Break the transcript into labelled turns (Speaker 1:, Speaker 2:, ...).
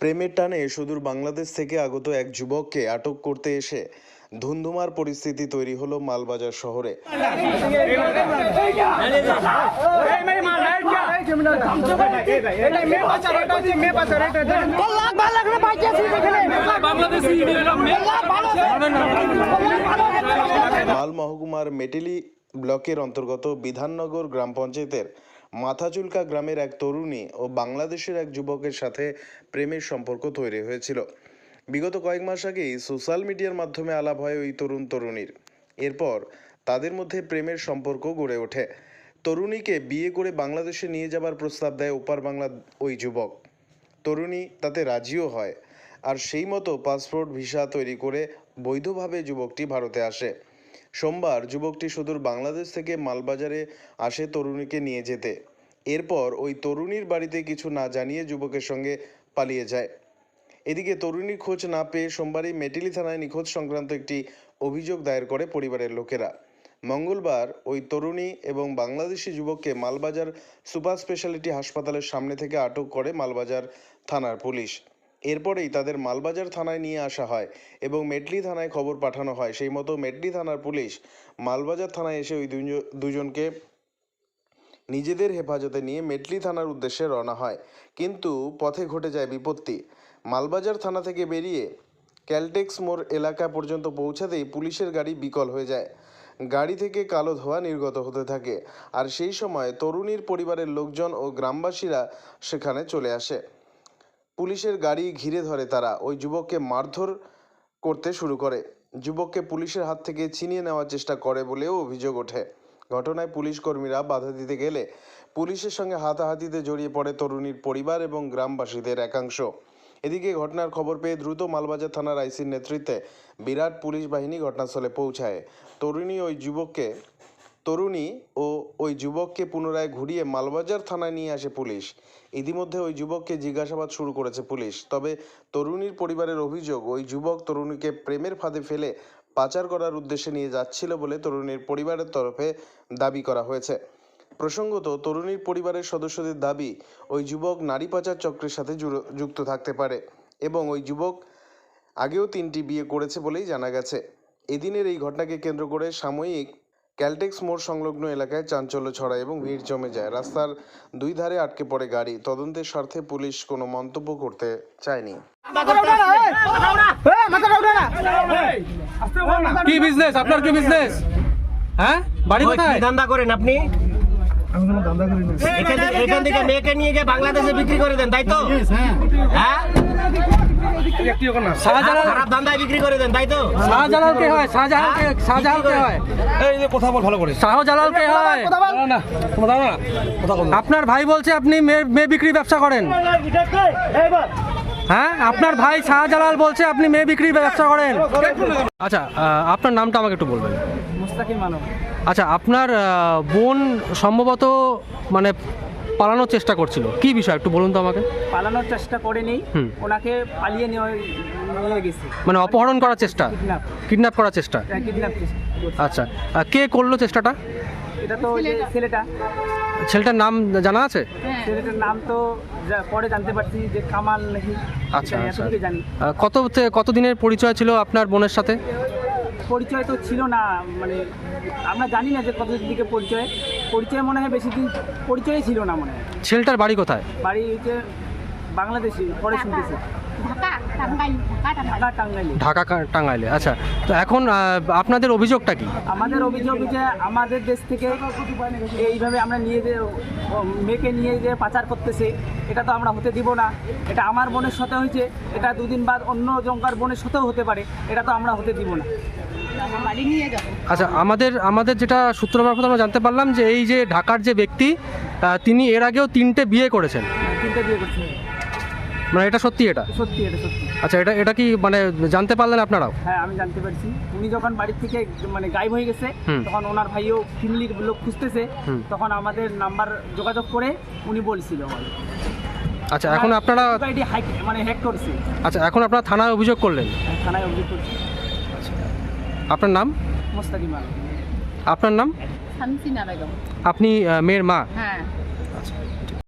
Speaker 1: প্রেমের টানে সুদূর বাংলাদেশ থেকে আগত এক যুবককে আটক করতে এসে ধুন্ধুমার পরিস্থিতি তৈরি হলো মালবাজার শহরে। মাল মহকুমার মেটেলি ব্লকের অন্তর্গত বিধাননগর গ্রাম পঞ্চায়েতের মাথাচুলকা গ্রামের এক তরুণী ও বাংলাদেশের এক যুবকের সাথে প্রেমের সম্পর্ক তৈরি হয়েছিল। বিগত কয়েক মাস আগেই সোশ্যাল মিডিয়ার মাধ্যমে আলাপ হয় ওই তরুণ তরুণীর। এরপর তাদের মধ্যে প্রেমের সম্পর্ক গড়ে ওঠে। তরুণীকে বিয়ে করে বাংলাদেশে নিয়ে যাবার প্রস্তাব দেয় ওপার বাংলা ওই যুবক। তরুণী তাতে রাজিও হয় আর সেই মতো পাসপোর্ট, ভিসা তৈরি করে বৈধভাবে যুবকটি ভারতে আসে। সোমবার যুবকটি সুদূর বাংলাদেশ থেকে মালবাজারে আসে তরুণীকে নিয়ে যেতে। এরপর ওই তরুণীর বাড়িতে কিছু না জানিয়ে যুবকের সঙ্গে পালিয়ে যায়। এদিকে তরুণীর খোঁজ না পেয়ে সোমবারই মেটিলি থানায় নিখোঁজ সংক্রান্ত একটি অভিযোগ দায়ের করে পরিবারের লোকেরা। মঙ্গলবার ওই তরুণী এবং বাংলাদেশি যুবককে মালবাজার সুপার স্পেশালিটি হাসপাতালের সামনে থেকে আটক করে মালবাজার থানার পুলিশ। এরপরেই তাদের মালবাজার থানায় নিয়ে আসা হয় এবং মেটলি থানায় খবর পাঠানো হয়। সেই মতো মেটলি থানার পুলিশ মালবাজার থানায় এসে ওই দুজন- দুজনকে নিজেদের হেফাজতে নিয়ে মেটলি থানার উদ্দেশ্যে রওনা হয়। কিন্তু পথে ঘটে যায় বিপত্তি। মালবাজার থানা থেকে বেরিয়ে ক্যালটেক্স মোড় এলাকা পর্যন্ত পৌঁছাতেই পুলিশের গাড়ি বিকল হয়ে যায়। গাড়ি থেকে কালো ধোঁয়া নির্গত হতে থাকে। আর সেই সময় তরুণীর পরিবারের লোকজন ও গ্রামবাসীরা সেখানে চলে আসে। পুলিশের গাড়ি ঘিরে ধরে তারা। ওই যুবককে মারধর করতে শুরু করে। যুবককে পুলিশের হাত থেকে ছিনিয়ে নেওয়ার চেষ্টা করে বলেও অভিযোগ ওঠে। ঘটনায় পুলিশ কর্মীরা বাধা দিতে গেলে পুলিশের সঙ্গে হাতাহাতিতে জড়িয়ে পড়ে তরুণীর পরিবার এবং গ্রামবাসীদের একাংশ। এদিকে ঘটনার খবর পেয়ে দ্রুত মালবাজার থানার আইসির নেতৃত্বে বিরাট পুলিশ বাহিনী ঘটনাস্থলে পৌঁছায়। তরুণী ওই যুবককে তরুণী ও ওই যুবককে পুনরায় ঘুরিয়ে মালবাজার থানায় নিয়ে আসে পুলিশ। ইতিমধ্যে ওই যুবককে জিজ্ঞাসাবাদ শুরু করেছে পুলিশ। তবে তরুণীর পরিবারের অভিযোগ, ওই যুবক তরুণীকে প্রেমের ফাঁদে ফেলে পাচার করার উদ্দেশ্যে নিয়ে যাচ্ছিল বলে তরুণীর পরিবারের তরফে দাবি করা হয়েছে। প্রসঙ্গত, তরুণীর পরিবারের সদস্যদের দাবি, ওই যুবক নারী পাচার চক্রের সাথে যুক্ত থাকতে পারে এবং ওই যুবক আগেও তিনটি বিয়ে করেছে বলেই জানা গেছে। এদিনের এই ঘটনাকে কেন্দ্র করে সাময়িক ক্যালটেক্স মোড় সংলগ্ন এলাকায় চাঞ্চল্য ছড়ায় এবং ভিড় জমে যায়। রাস্তার দুই ধারে আটকে পড়ে গাড়ি। তদন্তের স্বার্থে পুলিশ কোনো মন্তব্য করতে চায়নি।
Speaker 2: কি বিজনেস আপনার কি বিজনেস হ্যাঁ? বাড়ি কোথায়?
Speaker 3: ধান্দা করেন আপনি? এখান থেকে- এখান থেকে মেয়েকে নিয়ে গিয়ে বাংলাদেশে বিক্রি করে দেন তাই তো? হ্যাঁ।
Speaker 2: শাহজালাল
Speaker 3: বিক্রি করে দেন তাই তো?
Speaker 2: শাহজালাল কে হয়? শাহজাহাল কে হয়।
Speaker 4: এই যে কথা বল ভালো করে।
Speaker 2: শাহজালাল কে হয়।
Speaker 4: দাঁড়া না তোমরা দাঁড়া না কথা বল
Speaker 2: আপনার ভাই বলছে আপনি মেয়ে মেয়ে বিক্রি ব্যবসা করেন। হ্যাঁ? আপনার ভাই শাহজালাল বলছে আপনি মেয়ে বিক্রির ব্যবসা করেন। আচ্ছা আপনার নামটা আমাকে একটু বলবেন।
Speaker 5: মুস্তাকিম মানব
Speaker 2: আচ্ছা আপনার বোন সম্ভবত মানে পালানোর চেষ্টা করছিল। কি বিষয়? একটু বলুন তো আমাকে।
Speaker 5: পালানোর চেষ্টা করেনি। ওনাকে পালিয়ে নেওয়া নিয়ে গেছে।
Speaker 2: মানে অপহরণ করার চেষ্টা?
Speaker 5: কিডন্যাপ।
Speaker 2: করার চেষ্টা? আচ্ছা আহ, কে করল চেষ্টাটা?
Speaker 5: এটা তো ছেলেটা।
Speaker 2: ছেলেটার নাম জানা আছে?
Speaker 5: ছেলেটার নাম তো পরে জানতে পারছি যে কামাল নাকি।
Speaker 2: আচ্ছা আচ্ছা। কত কত দিনের পরিচয় ছিল আপনার বোনের সাথে?
Speaker 5: পরিচয় তো ছিল না মানে আমরা জানি না যে কতদিন দিকে পরিচয়। পরিচয় মনে হয় বেশি দিন পরিচয়ই ছিল না মনে হয়।
Speaker 2: ছেলেটার বাড়ি কোথায়?
Speaker 5: বাড়ি হচ্ছে বাংলাদেশি পরে শুনতেছি।
Speaker 6: ঢাকা টাঙ্গাইল ঢাকা টাঙ্গাইলে।
Speaker 5: ঢাকা
Speaker 2: কা- টাঙ্গাইলে আচ্ছা। তো এখন আপনাদের অভিযোগটা কি?
Speaker 5: আমাদের অভিযোগ যে আমাদের দেশ থেকে এইভাবে আমরা নিয়ে যে মেয়েকে নিয়ে যে পাচার করতেছে এটা তো আমরা হতে দিব না। এটা আমার বোনের সাথে হয়েছে এটা দুদিন বাদ অন্য জঙ্কার বোনের সাথেও হতে পারে এটা তো আমরা হতে দিব না।
Speaker 6: আমার বাড়ি নিয়ে যাব
Speaker 2: আচ্ছা আমাদের আমাদের যেটা সূত্র মারফত আমরা জানতে পারলাম যে এই যে ঢাকার যে ব্যক্তি আহ, তিনি এর আগেও তিনটে বিয়ে করেছেন।
Speaker 5: করছি
Speaker 2: মানে এটা সত্যি এটা?
Speaker 5: সত্যি এটা সত্যি।
Speaker 2: আচ্ছা এটা এটা কি মানে জানতে পারলেন আপনারাও?
Speaker 5: হ্যাঁ আমি জানতে পারছি। উনি যখন বাড়ির থেকে মানে গায়েব হয়ে গেছে
Speaker 2: হুম।
Speaker 5: তখন ওনার ভাইও ফ্যামিলির লোক খুঁজতেছে
Speaker 2: হুম।
Speaker 5: তখন আমাদের নাম্বার যোগাযোগ করে উনি বলছিল আমাদের।
Speaker 2: আচ্ছা এখন আপনারা
Speaker 5: আইডি হাইক মানে হ্যাক করছে।
Speaker 2: আচ্ছা এখন আপনারা থানায় অভিযোগ করলেন?
Speaker 5: থানায় অভিযোগ করছে।
Speaker 2: আপনার নাম?
Speaker 5: মোস্তাকিম
Speaker 2: আপনার নাম? আপনি মেয়ের মা?
Speaker 6: হ্যাঁ।